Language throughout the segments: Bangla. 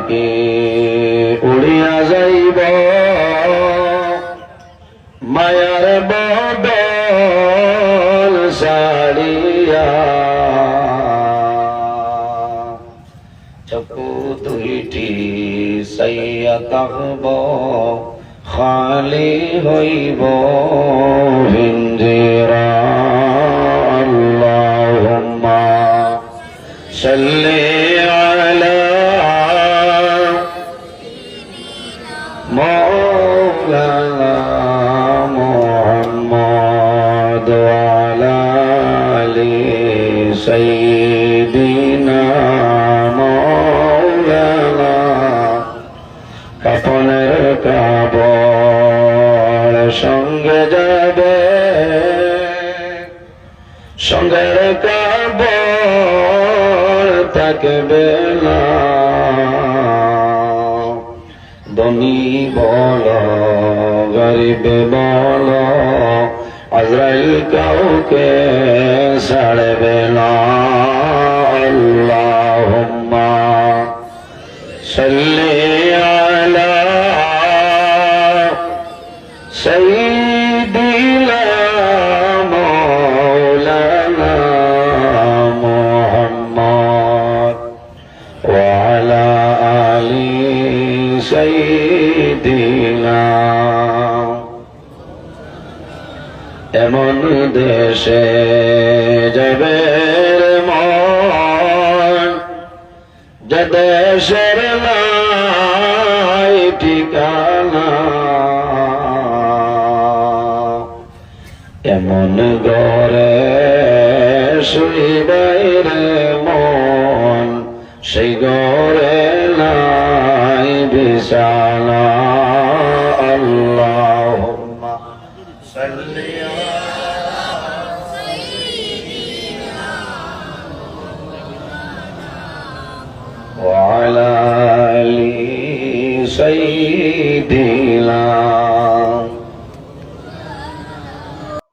ফাঁকে উড়িয়া যাইব। মায়ার বদল সারিয়া। চকু দুইটি সাইয়া তাহব খালি হইব হিন্দিরা। আল্লাহুম্মা সাল্লি مولانا محمد وعلى آل سيدنا مولانا কাপনের কাপড় সঙ্গে যাবে সঙ্গের কাপড় থাকবে না धनी बोलो गरीब बोलो अजराइल कहो के सड़े बेला अल्लाहुम्मा सल्ले এমন দেশে যাবে মন। যে দেশের নাই ঠিকানা। এমন গরে শুইবাই মন। সেই গরে নাই বিছানা।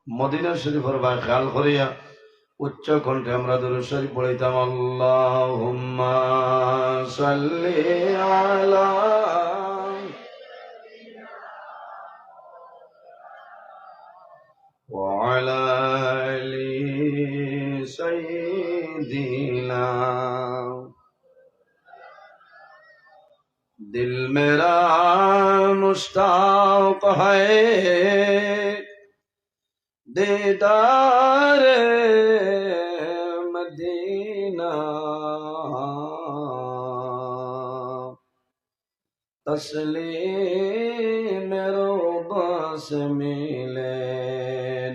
মদিনা শরীফের বা খেয়াল করিয়া উচ্চ কণ্ঠে আমরা দরুদ শরীফ পড়িতাম আল্লাহ দিল মেরা মুস্তাক آل دیدار مدینہ تسلیم روبا سے ملے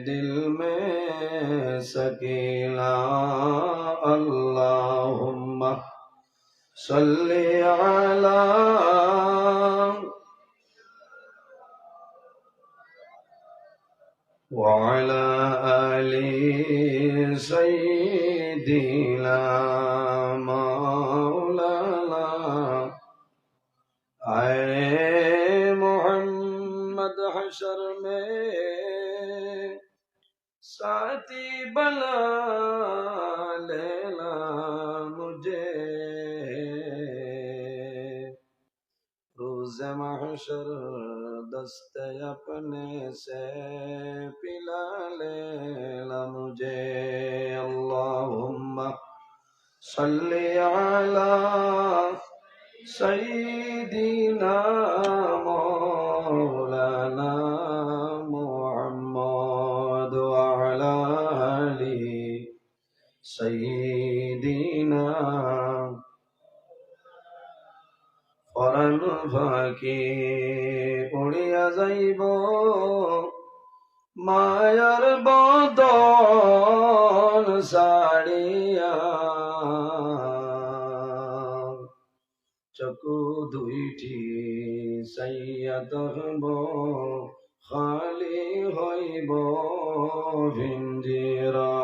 دل میں سکیلا اللہم صلی علی وعلى آل سيدنا مولانا اے محمد حشر میں ساتي بلا لینا مجھے روز محشر دست اپنے سے پلا لینا مجھے۔ اللہم صلی علی سیدنا مولانا محمد وعلا علی سیدنا ফাঁকি উড়িয়া যাইব। মায়ার বদন সাড়িয়া চকু দুইটি সাইয়া তহব খালি হইব ভিঞ্জিরা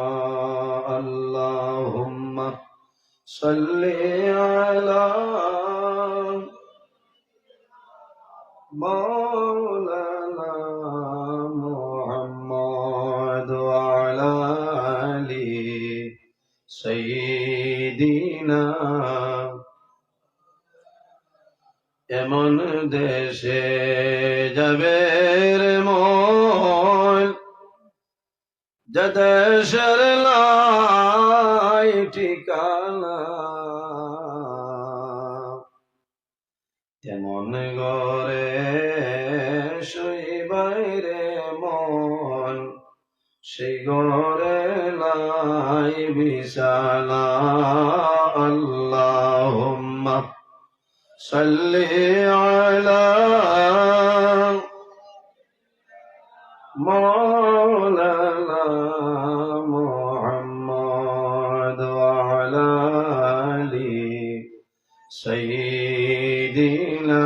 আল্লাহুম্মা সাল্লি আলা مولانا محمد وعلى آل سيدنا এমন দেশে যাবে রে মন যে দেশের লাই ঠিকানা তেমন গরে শুইবাই রে মন সেই গরে লাই বিশালা আল্লাহুম্মা সাল্লি আলা مولانا محمد وعلى آل سيدنا দিলা